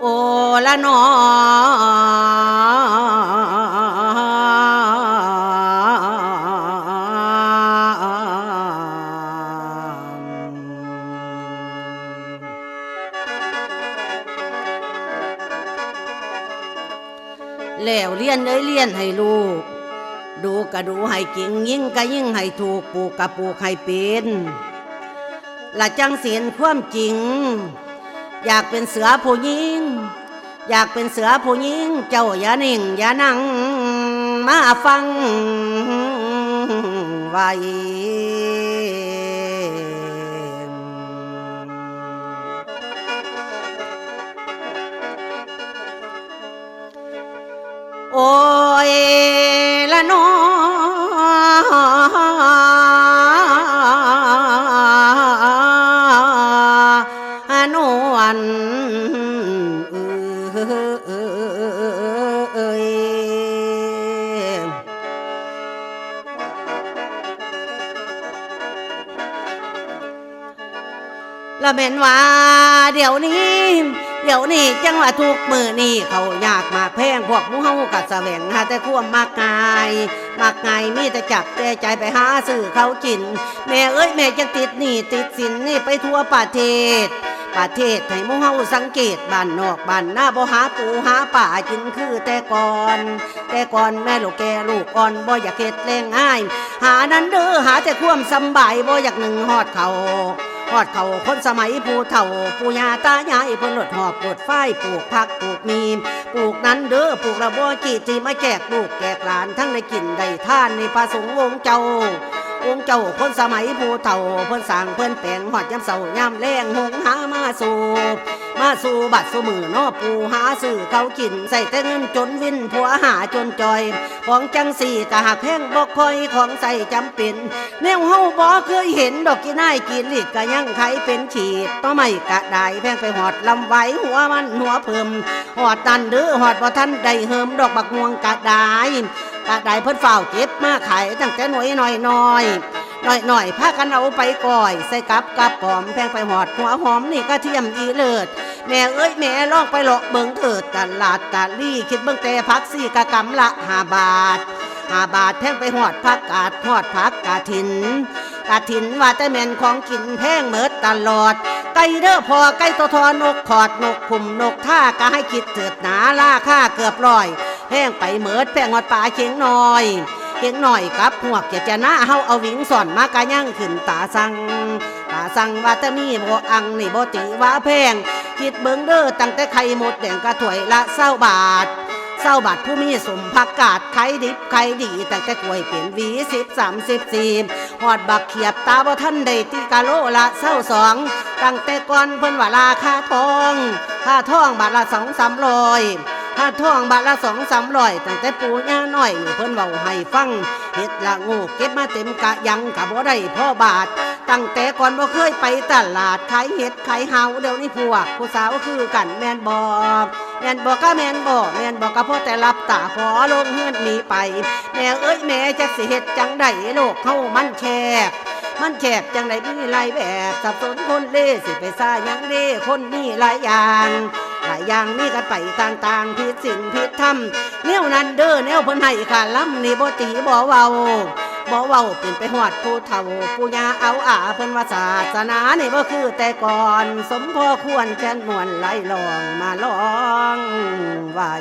โอละนอแล้วเรียนเลยเรียนให้ลูก ดูกระดูให้เก่งยิ่งกะยิ่งให้ถูกปลูกกะปลูกให้เป็นละจังเสียนความจริง อยากเป็นเสือผู้หญิง อยากเป็นเสือผู้หญิง เจ้าอย่านิ่งอย่านั่ง มาฟังไว้โอ้ยละนอ ละแม่นว่า เดี๋ยวนี้ เดี๋ยวนี้จังว่าทุกมือนี่เขาอยากมาแพงพวกมูเฮากัดแสวงหาแต่ความมากงายมากงายมีแต่จับแต่ใจไปหาซื้อเขากิน แม่เอ้ยแม่จะติดหนี่ติดสินนี่ไปทั่วประเทศ ประเทศให้มูเฮาสังเกตบ้านนอกบ้านหน้าบ่หาปูหาป่ากินคือแต่ก่อน แต่ก่อนแม่ลูกแกลูกอ่อนบ่อยากเฮ็ดแรงอ้าย หานั้นเด้อหาแต่ความสบายบ่อยากหนึ่งหอดเขา หอดเขาคนสมัยผู้เฒ่าปู่ย่าตายายเพิ่นรดหอบรดฝ้ายปลูกผักปลูกมีมปลูกนั้นเด้อปลูกระบัวกี่จีมาแจกลูกแจกหลานทั้งได้กินได้ท่านในพระสงฆ์วงเจ้า องค์เจ้าคนสมัยผู้เฒ่าเพิ่นสางเพิ่นแปลงหอดยามเสายามแรงหงหามาสู่มาสู่บัดสู่มือนอปูหาสื่อเขากิน ใส่แต่เงินจนวินผัวหาจนจอย ของจังสี่กะหักแพงบ่ค่อยของใส่จำเป็นแนวเฮาบ่เคยเห็นดอกกีนายกินลิดกะยังไขเป็นฉีดต้อไม่กะได้แพงไปหอดลำไว้หัวมันหัวเพิ่มหอดตันเด้อหอดบ่ทันได้เฮิมดอกบักม่วงกะได้ กะได้เพิ่นเฝ้าเก็บมาขายตั้งแต่หน่วยน้อยหน้อยหน่อยหน่อยพากันเอาไปก่อย ใส่กับกับปอมแพงไปหอดหัวหอมนี่กระเทียมอีเลิศแม่เอ้ยแม่ลองไปเลาะเบิงเถิดตลาดตาลี่คิดเบิงแต่พักสี่กะกำละห้าบาทห้าบาทแพงไปหอดพักกาดหอดพักกาถินกาถินว่าแต่แม่นของกินแพงเมิดตลอดไก่เด้อพอไก่ตัวทอนกขอดนกขุมนกท่าก็ให้คิดเถิดหนาล่าค่าเกือบร้อย แพงไปเมิดแพงหอดป่าเชียงน้อยเก่งหน่อยกับพวกจะจะหน้าเฮาเอาวิงสอนมากะยั่งขึ้นตาสังตาสังว่าแต่มีบ่อังนี่บ่ติว่าแพงคิดเบิ่งเด้อตั้งแต่ไข่หมดแดงกระถวยละเศร้าบาทเศร้าบาทผู้มีสมผักกาดไข่ดิบไข่ดีตั้งแต่กล้วยเปลี่ยนวีสิบสามสิบสี่หอดบักเขียบตาบ่ทันได้ตีกะโลละเศร้าสองตั้งแต่ก่อนเพิ่นว่าราคาทองค่าทองบาทละสองสามร้อย ถ้าท่องบาทละสองสามร้อยตั้งแต่ปูย่าน้อยเพิ่นเว้าให้ฟังเฮ็ดละงูเก็บมาเต็มกะยังกะบ่ได้พ่อบาท ตั้งแต่ก่อนบ่เคยไปตลาดขายเห็ดขายเฮาเดี๋ยวนี้พวกผู้สาวคือกันแมนบ่แมนบ่ก็แมนบ่แมนบ่ก็พ่อแต่รับตาขอลงเฮือนหนีไปแม่เอ้ยแม่จะสิเฮ็ดจังไดโลกเฮามันแคบมันแคบจังไดมีหลายแบบสับสนคนเล่สิไปซ่ายังเด้คนมีหลายอย่าง หลายอย่างมีกันไปต่างๆผิดสิ่งผิดธรรมแนวนั้นเด้อแนวเพิ่นให้ขาล้ำนี่บ่ตีบ่เว้าบ่เว้าเป็นไปหอดผู้เฒ่าผู้ยาเอาอาเพิ่นว่าศาสนานี่บ่คือแต่ก่อน สมพอควรแค่นมวนไหลลองมาลองไว้